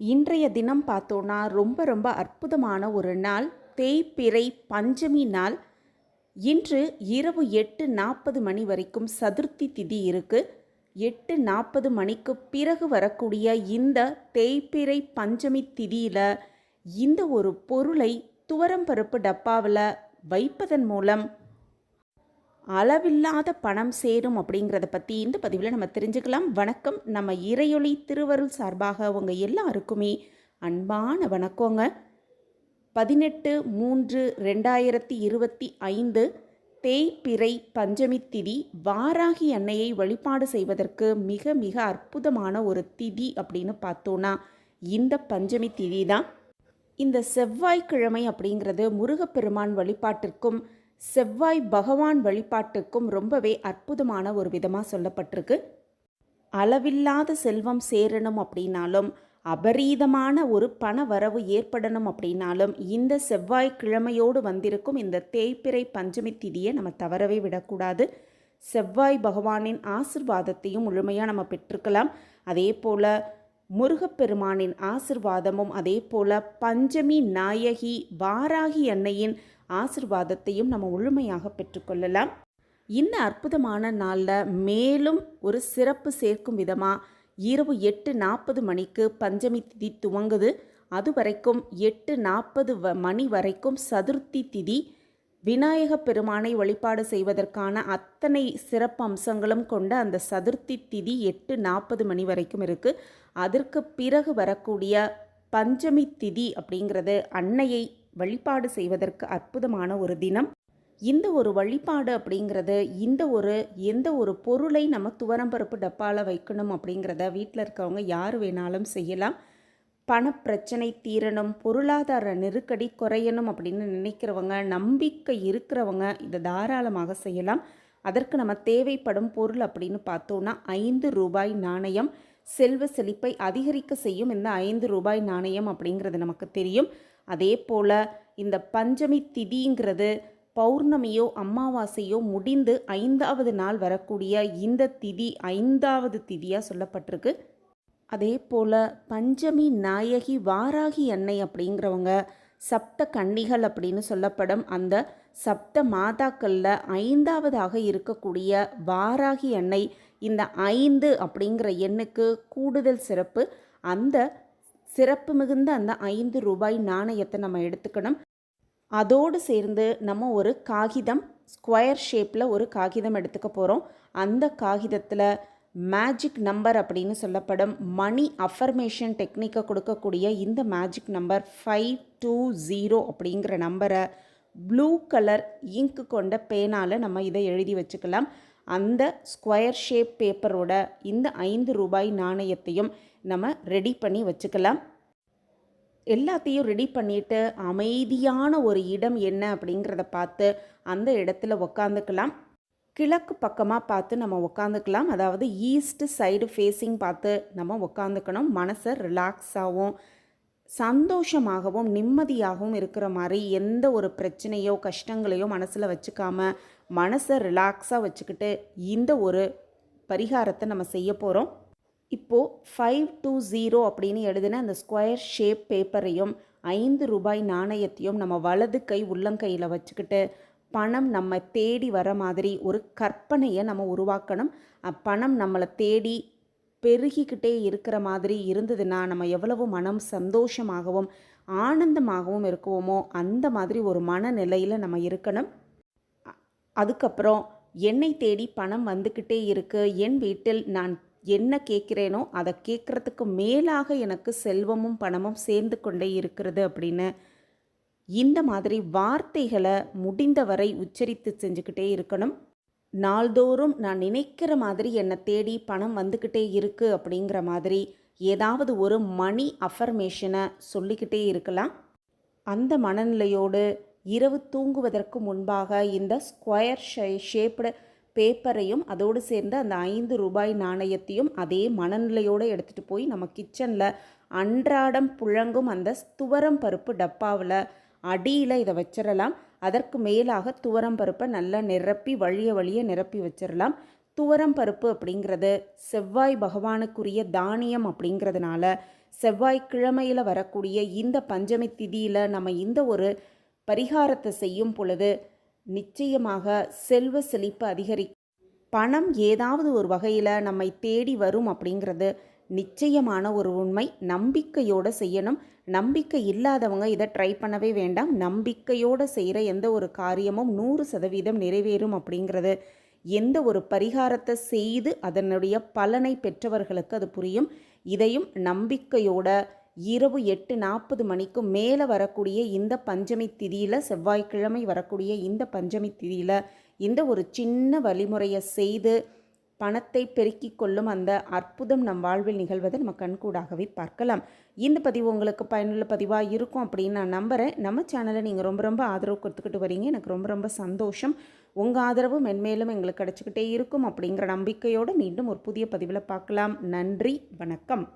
இன்றைய தினம் பார்த்தோன்னா ரொம்ப ரொம்ப அற்புதமான ஒரு நாள். தேய்பிறை பஞ்சமி நாள். இன்று இரவு எட்டு நாற்பது மணி வரைக்கும் சதுர்த்தி திதி இருக்குது எட்டு நாற்பது மணிக்கு பிறகு வரக்கூடிய இந்த தேய்பிறை பஞ்சமி திதியில் இந்த ஒரு பொருளை துவரம்பருப்பு டப்பாவில் வைப்பதன் மூலம் அளவில்லாத பணம் சேரும் அப்படிங்கிறத பற்றி இந்த பதிவில் நம்ம தெரிஞ்சுக்கலாம். வணக்கம். நம்ம இறையொளி திருவருள் சார்பாக உங்கள் எல்லாருக்குமே அன்பான வணக்கங்க. பதினெட்டு மூன்று ரெண்டாயிரத்தி இருபத்தி ஐந்து தேய்பிறை பஞ்சமி திதி வாராகி அன்னையை வழிபாடு செய்வதற்கு மிக மிக அற்புதமான ஒரு திதி அப்படின்னு பார்த்தோன்னா இந்த பஞ்சமி திதி தான். இந்த செவ்வாய்க்கிழமை அப்படிங்கிறது முருகப்பெருமான் வழிபாட்டிற்கும் செவ்வாய் பகவான் வழிபாட்டுக்கும் ரொம்பவே அற்புதமான ஒரு விதமாக சொல்லப்பட்டிருக்கு. அளவில்லாத செல்வம் சேரணும் அப்படின்னாலும் அபரீதமான ஒரு பண வரவு ஏற்படணும் அப்படின்னாலும் இந்த செவ்வாய்க்கிழமையோடு வந்திருக்கும் இந்த தேய்பிறை பஞ்சமி திதியை நம்ம தவறவே விடக்கூடாது. செவ்வாய் பகவானின் ஆசிர்வாதத்தையும் முழுமையாக நம்ம பெற்றுக்கலாம் அதே போல் முருகப்பெருமானின் ஆசிர்வாதமும் அதே போல் பஞ்சமி நாயகி வாராகி அன்னையின் ஆசிர்வாதத்தையும் நம்ம முழுமையாக பெற்றுக்கொள்ளலாம். இந்த அற்புதமான நாளில் மேலும் ஒரு சிறப்பு சேர்க்கும் விதமாக இரவு எட்டு நாற்பது மணிக்கு பஞ்சமி திதி துவங்குது. அது வரைக்கும் எட்டு நாற்பது வ மணி வரைக்கும் சதுர்த்தி திதி. விநாயக பெருமானை வழிபாடு செய்வதற்கான அத்தனை சிறப்பு அம்சங்களும் கொண்ட அந்த சதுர்த்தி திதி எட்டு நாற்பது மணி வரைக்கும் இருக்குது அதற்கு பிறகு வரக்கூடிய பஞ்சமி திதி அப்படிங்கிறது அன்னையை வழிபாடு செய்வதற்கு அற்புதமான ஒரு தினம். இந்த ஒரு வழிபாடு அப்படிங்கிறது இந்த ஒரு எந்த ஒரு பொருளை நம்ம துவரம்பருப்பு டப்பாவில் வைக்கணும் அப்படிங்கிறத வீட்டில் இருக்கவங்க யார் வேணாலும் செய்யலாம். பணப்பிரச்சனை தீரணும் பொருளாதார நெருக்கடி குறையணும் அப்படின்னு நினைக்கிறவங்க நம்பிக்கை இருக்கிறவங்க இதை தாராளமாக செய்யலாம். அதற்கு நம்ம தேவைப்படும் பொருள் அப்படின்னு பார்த்தோன்னா ஐந்து ரூபாய் நாணயம். செல்வ செழிப்பை அதிகரிக்க செய்யும் இந்த ஐந்து ரூபாய் நாணயம் அப்படிங்கிறது நமக்கு தெரியும். அதே போல் இந்த பஞ்சமி திதிங்கிறது பௌர்ணமியோ அமாவாசையோ முடிந்து ஐந்தாவது நாள் வரக்கூடிய இந்த திதி ஐந்தாவது திதியாக சொல்லப்பட்டிருக்கு. அதே போல் பஞ்சமி நாயகி வாராகி அன்னை அப்படிங்கிறவங்க சப்த கன்னிகள் அப்படின்னு சொல்லப்படும் அந்த சப்த மாதாக்களில் ஐந்தாவதாக இருக்கக்கூடிய வாராகி அன்னை இந்த ஐந்து அப்படிங்கிற எண்ணுக்கு கூடுதல் சிறப்பு. அந்த சிறப்பு மிகுந்த அந்த ஐந்து ரூபாய் நாணயத்தை நம்ம எடுத்துக்கணும். அதோடு சேர்ந்து நம்ம ஒரு காகிதம் ஸ்கொயர் ஷேப்பில் ஒரு காகிதம் எடுத்துக்க போகிறோம் அந்த காகிதத்தில் மேஜிக் நம்பர் அப்படின்னு சொல்லப்படும் மணி அஃபர்மேஷன் டெக்னிக்கை கொடுக்கக்கூடிய இந்த magic number five two zero அப்படிங்கிற நம்பரை ப்ளூ கலர் இங்கு கொண்ட பேனால் நம்ம இதை எழுதி வச்சுக்கலாம். அந்த ஸ்கொயர் ஷேப் பேப்பரோட இந்த ஐந்து ரூபாய் நாணயத்தையும் நம்ம ரெடி பண்ணி வச்சுக்கலாம். எல்லாத்தையும் ரெடி பண்ணிவிட்டு அமைதியான ஒரு இடம் என்ன அப்படிங்கிறத பார்த்து அந்த இடத்துல உக்காந்துக்கலாம். கிழக்கு பக்கமாக பார்த்து நம்ம உக்காந்துக்கலாம். அதாவது ஈஸ்ட் சைடு ஃபேஸிங் பார்த்து நம்ம உக்காந்துக்கணும். மனசை ரிலாக்ஸாகவும் சந்தோஷமாகவும் நிம்மதியாகவும் இருக்கிற மாதிரி எந்த ஒரு பிரச்சனையோ கஷ்டங்களையோ மனசில் வச்சுக்காம மனசை ரிலாக்ஸாக வச்சுக்கிட்டு இந்த ஒரு பரிகாரத்தை நம்ம செய்ய போகிறோம் இப்போது ஃபைவ் டூ ஜீரோ அப்படின்னு எழுதின அந்த ஸ்கொயர் ஷேப் பேப்பரையும் ஐந்து ரூபாய் நாணயத்தையும் நம்ம வலது கை உள்ளங்கையில் வச்சுக்கிட்டு பணம் நம்ம தேடி வர மாதிரி ஒரு கற்பனையை நம்ம உருவாக்கணும். பணம் நம்மளை தேடி பெருகிக்கிட்டே இருக்கிற மாதிரி இருந்ததுன்னா நம்ம எவ்வளவு மனம் சந்தோஷமாகவும் ஆனந்தமாகவும் இருக்குவோமோ அந்த மாதிரி ஒரு மனநிலையில் நம்ம இருக்கணும். அதுக்கப்புறம் என்னை தேடி பணம் வந்துக்கிட்டே இருக்கு. என் வீட்டில் நான் என்ன கேட்குறேனோ அதை கேட்குறதுக்கு மேலாக எனக்கு செல்வமும் பணமும் சேர்ந்து கொண்டே இருக்கிறது அப்படின்னு இந்த மாதிரி வார்த்தைகளை முடிந்தவரை உச்சரித்து செஞ்சுக்கிட்டே இருக்கணும். நாள்தோறும் நான் நினைக்கிற மாதிரி என்னை தேடி பணம் வந்துக்கிட்டே இருக்குது அப்படிங்கிற மாதிரி ஏதாவது ஒரு மணி அஃபர்மேஷனை சொல்லிக்கிட்டே இருக்கலாம். அந்த மனநிலையோடு இரவு தூங்குவதற்கு முன்பாக இந்த ஸ்கொயர் ஷே ஷேப்டு பேப்பரையும் அதோடு சேர்ந்து அந்த ஐந்து ரூபாய் நாணயத்தையும் அதே மனநிலையோடு எடுத்துகிட்டு போய் நம்ம கிச்சனில் அன்றாடம் புழங்கும் அந்த துவரம் பருப்பு டப்பாவில் அடியில் இதை வச்சிடலாம் அதற்கு மேலாக துவரம் பருப்பை நல்லா நிரப்பி வழிய வழிய நிரப்பி வச்சிடலாம் துவரம் பருப்பு அப்படிங்கிறது செவ்வாய் பகவானுக்குரிய தானியம் அப்படிங்கிறதுனால செவ்வாய்க்கிழமையில் வரக்கூடிய இந்த பஞ்சமி திதியில் நம்ம இந்த ஒரு பரிகாரத்தை செய்யும் பொழுது நிச்சயமாக செல்வ செழிப்பு அதிகரி பணம் ஏதாவது ஒரு வகையில் நம்மை தேடி வரும் அப்படிங்கிறது நிச்சயமான ஒரு உண்மை. நம்பிக்கையோடு செய்யணும். நம்பிக்கை இல்லாதவங்க இதை ட்ரை பண்ணவே வேண்டாம். நம்பிக்கையோடு செய்கிற எந்த ஒரு காரியமும் நூறு சதவீதம் நிறைவேறும் அப்படிங்கிறது. எந்த ஒரு பரிகாரத்தை செய்து அதனுடைய பலனை பெற்றவர்களுக்கு அது புரியும். இதையும் நம்பிக்கையோட இரவு எட்டு நாற்பது மணிக்கு மேலே வரக்கூடிய இந்த பஞ்சமி திதியில் செவ்வாய்க்கிழமை வரக்கூடிய இந்த பஞ்சமி திதியில் இந்த ஒரு சின்ன வழிமுறையை செய்து பணத்தை பெருக்கிக் கொள்ளும் அந்த அற்புதம் நம் வாழ்வில் நிகழ்வதை நம்ம கண்கூடாகவே பார்க்கலாம். இந்த பதிவு உங்களுக்கு பயனுள்ள பதிவாக இருக்கும் அப்படின்னு நான் நம்புகிறேன் நம்ம சேனலை நீங்கள் ரொம்ப ரொம்ப ஆதரவு கொடுத்துக்கிட்டு வரீங்க. எனக்கு ரொம்ப ரொம்ப சந்தோஷம். உங்கள் ஆதரவு மென்மேலும் எங்களுக்கு கிடச்சிக்கிட்டே இருக்கும் அப்படிங்கிற நம்பிக்கையோடு மீண்டும் ஒரு புதிய பதிவில் பார்க்கலாம். நன்றி. வணக்கம்.